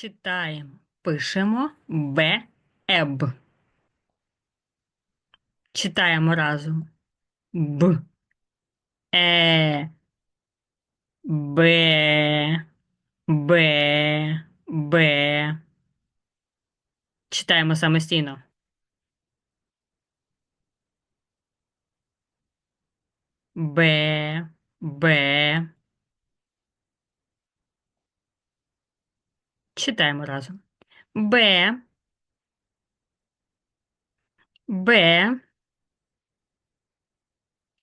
Читаємо. Пишемо Б. Еб. Читаємо разом. Б. Е. Б. Б. Б. Читаємо самостійно. Б. Б. Читаємо разом. Б. Б.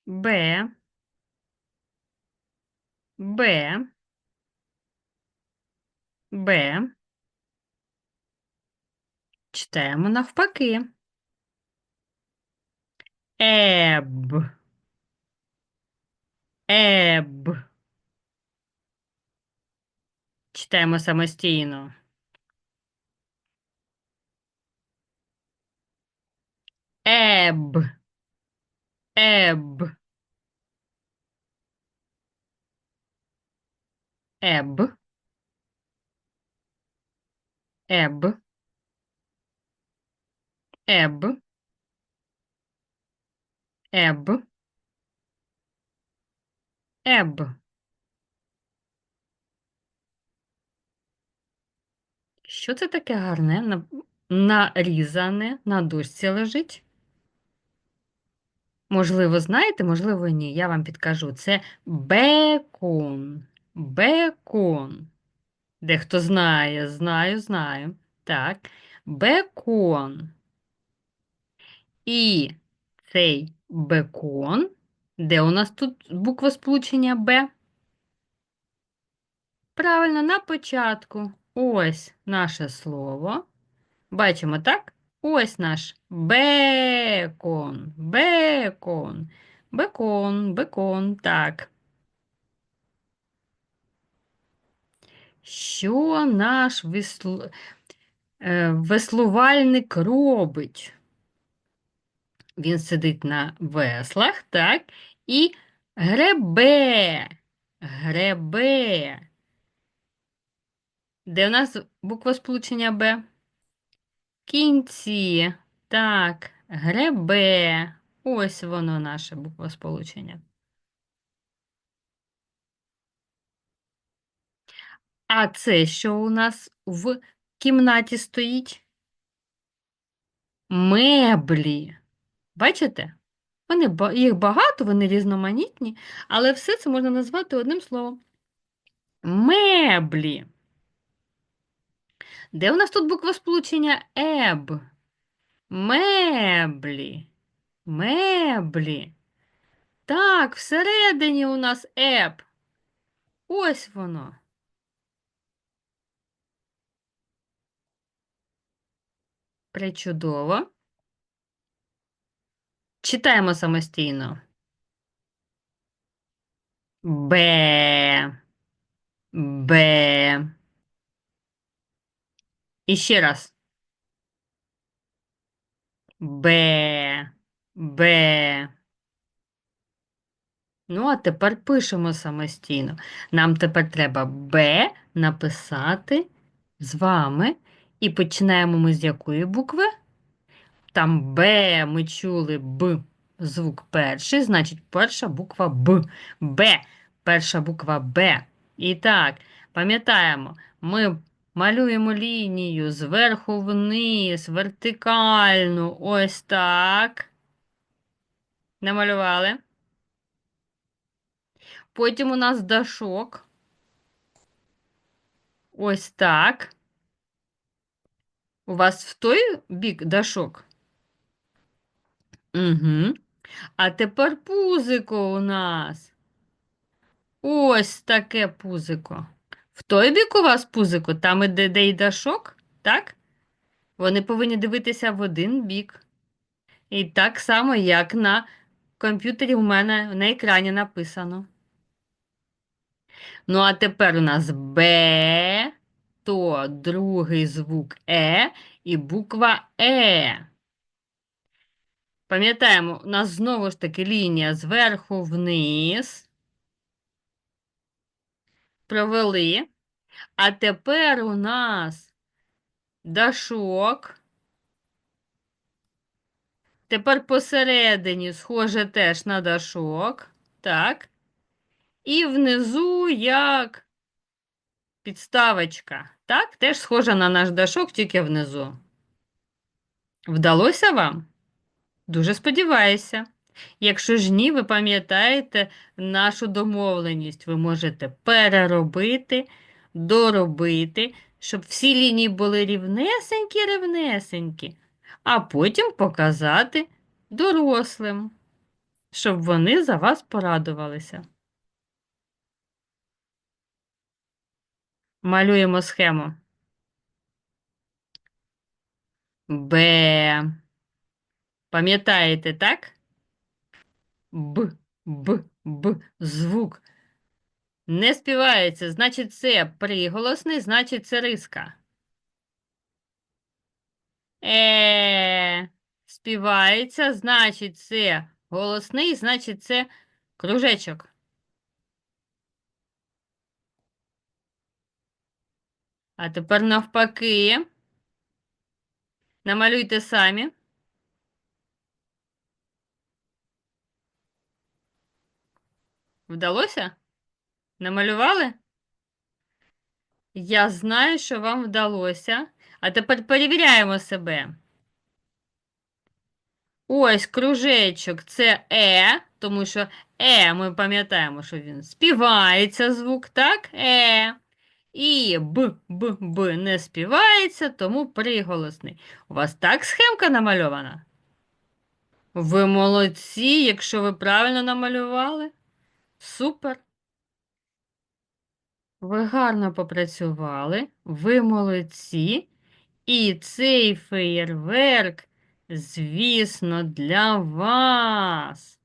Б. Б. Б. Читаємо навпаки. Еб. Еб. Читаємо самостійно. Еб. Еб. Еб. Еб. Еб. Еб. Еб. Що це таке гарне? Нарізане на дошці лежить? Можливо, знаєте, можливо, ні. Я вам підкажу. Це бекон. Бекон. Дехто знає, знаю, знаю. Так, бекон. І цей бекон, де у нас тут буква сполучення Б? Правильно, на початку. Ось наше слово. Бачимо, так? Ось наш бекон. Бекон. Бекон, бекон, так. Що наш веслу... е, веслувальник робить? Він сидить на веслах, так, і гребе. Гребе. Де у нас буква сполучення Б? Кінці. Так, гребе. Ось воно наше буква сполучення. А це що у нас в кімнаті стоїть? Меблі. Бачите? Вони, їх багато, вони різноманітні, але все це можна назвати одним словом. Меблі. Де у нас тут буква сполучення еб? Меблі. Меблі. Так, всередині у нас еб. Ось воно. Причудово. Читаємо самостійно. Б. Б. І ще раз. Б. Б. Ну, а тепер пишемо самостійно. Нам тепер треба Б написати з вами. І починаємо ми з якої букви? Там Б ми чули Б. Звук перший, значить, перша буква Б. Б. Перша буква Б. І так, пам'ятаємо, ми малюємо лінію зверху вниз, вертикальну. Ось так. Намалювали. Потім у нас дашок. Ось так. У вас в той бік дашок? Угу. А тепер пузико у нас. Ось таке пузико. В той бік у вас пузико, там іде де й дашок, так? Вони повинні дивитися в один бік. І так само, як на комп'ютері у мене на екрані написано. Ну, а тепер у нас Б, то другий звук Е і буква Е. Пам'ятаємо, у нас знову ж таки лінія зверху вниз. Провели. А тепер у нас дашок. Тепер посередині схоже теж на дашок. Так. І внизу як підставочка. Так, теж схожа на наш дашок, тільки внизу. Вдалося вам? Дуже сподіваюся. Якщо ж ні, ви пам'ятаєте нашу домовленість, ви можете переробити, доробити, щоб всі лінії були рівнесенькі-рівнесенькі, а потім показати дорослим, щоб вони за вас порадувалися. Малюємо схему. Б. Пам'ятаєте, так? Б, Б, Б. Звук. Не співається, значить, це приголосний, значить, це риска. Е. Співається, значить, це голосний, значить, це кружечок. А тепер навпаки. Намалюйте самі. Вдалося? Намалювали? Я знаю, що вам вдалося. А тепер перевіряємо себе. Ось кружечок це Е, тому що Е, ми пам'ятаємо, що він співається звук, так? Е. І Б, Б, Б не співається, тому приголосний. У вас так схемка намальована? Ви молодці, якщо ви правильно намалювали. Супер. Ви гарно попрацювали, ви молодці. І цей феєрверк, звісно, для вас.